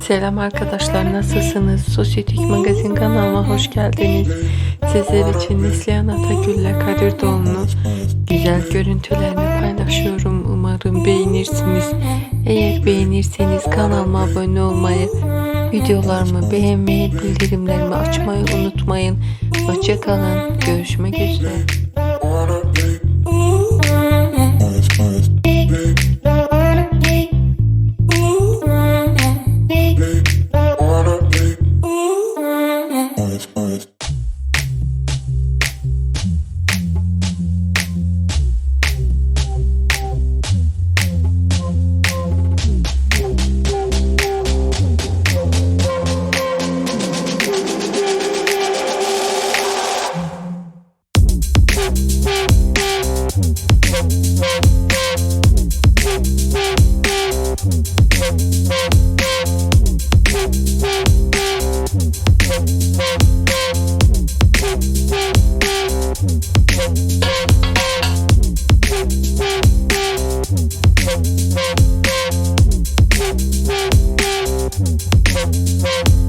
Selam arkadaşlar nasılsınız? Sosyetik Magazin kanalıma hoş geldiniz. Sizler için Neslihan Atagül ile Kadir Doğum'un güzel görüntülerini paylaşıyorum. Umarım beğenirsiniz. Eğer beğenirseniz kanalıma abone olmayı, videolarımı beğenmeyi, bildirimlerimi açmayı unutmayın. Hoşçakalın. Görüşmek üzere. Thank you.